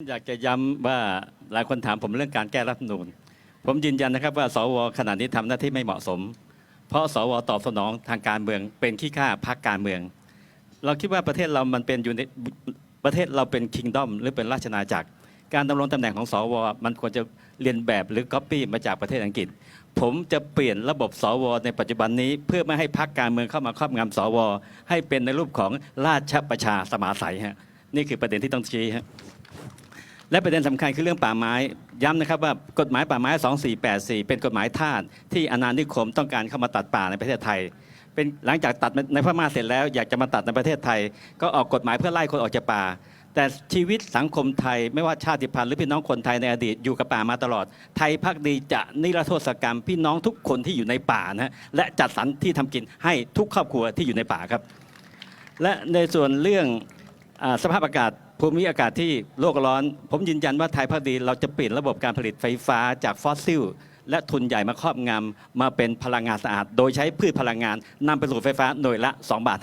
อยากจะย้ำว่าหลายคนถามผมเรื่องการแก้รัฐนูญผมยืนยันนะครับว่าสวขณะนี้ทำหน้าที่ไม่เหมาะสม เพราะสวตอบสนองทางการเมือง เป็นขี้ข้าพักการเมือง เราคิดว่าประเทศเรามันเป็นอยู่ในประเทศเราเป็นคิงดอมหรือเป็นราชนาจักร การดำรงตำแหน่งของสว มันควรจะเรียนแบบหรือก๊อปปี้มาจากประเทศอังกฤษ ผมจะเปลี่ยนระบบสว ในปัจจุบันนี้ เพื่อไม่ให้พักการเมืองเข้ามาครอบงำสว ให้เป็นในรูปของราชประชาสมาสัยฮะนี่คือประเด็นที่ต้องชี้ฮะ และประเด็นสำคัญคือเรื่องป่าไม้ย้ำนะครับว่ากฎหมายป่าไม้ 2484 เป็นกฎหมายทาสที่อาณานิคมต้องการเข้ามาตัดป่าในประเทศไทย เป็นหลังจากตัดในพม่าเสร็จแล้วอยากจะมาตัดในประเทศไทย ก็ออกกฎหมายเพื่อไล่คนออกจากป่า แต่ชีวิตสังคมไทยไม่ว่าชาติพันธุ์หรือพี่น้องคนไทยในอดีตอยู่กับป่ามาตลอด ไทยพักดีจะนิรโทษกรรมพี่น้องทุกคนที่อยู่ในป่านะฮะและจัดสรรที่ทำกินให้ทุกครอบครัวที่อยู่ในป่าครับ และในส่วนเรื่องอสภาพอากาศ ภูมิอากาศที่โลกร้อน ผมยืนยันว่าไทยพักดี เราจะเปลี่ยนระบบการผลิตไฟฟ้าจากฟอสซิล และทุนใหญ่มาครอบงำมาเป็นพลังงานสะอาด โดยใช้พืชพลังงานนำไปสู่ไฟฟ้าหน่วยละ2บาท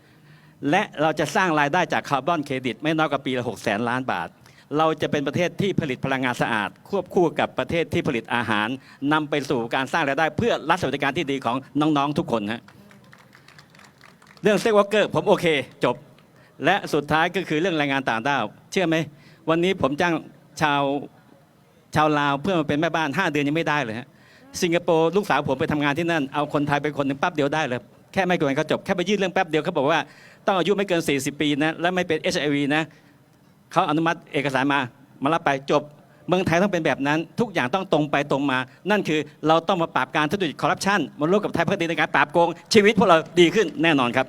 50 และเราจะสร้างรายได้จากคาร์บอนเครดิต ไม่น้อยกว่าปีละ6แสนล้านบาท เราจะเป็นประเทศที่ผลิตพลังงานสะอาด ควบคู่กับประเทศที่ผลิตอาหารนำไปสู่การสร้างรายได้ เพื่อรัฐสวัสดิการที่ดีของน้องๆทุกคนฮะเรื่องเซ็กวอร์เกอร์ผมโอเค จบ และสุดท้ายก็คือเรื่องแรงงานต่างด้าวเชื่อไหมวันนี้ผมจ้างชาวชาวลาวเพื่อมาเป็นแม่บ้าน 5 เดือนยังไม่ได้เลยฮะสิงคโปร์ลูกสาวผมไปทำงานที่นั่นเอาคนไทยไปคนหนึ่งแป๊บเดียวได้เลยแค่ไม่กี่วันก็จบแค่ไปยื่นเรื่องแป๊บเดียวเขาบอกว่า ต้องอายุไม่เกิน 40 ปีนะและไม่เป็น HIV นะเขาอนุมัติเอกสารมามารับไปจบเมืองไทยต้องเป็นแบบนั้น ทุกอย่างต้องตรงไปตรงมา นั่นคือเราต้องมาปราบการทุจริตคอร์รัปชันมาร่วมกับไทยพักดีในการปราบโกงชีวิตพวกเราดีขึ้นแน่นอนครับ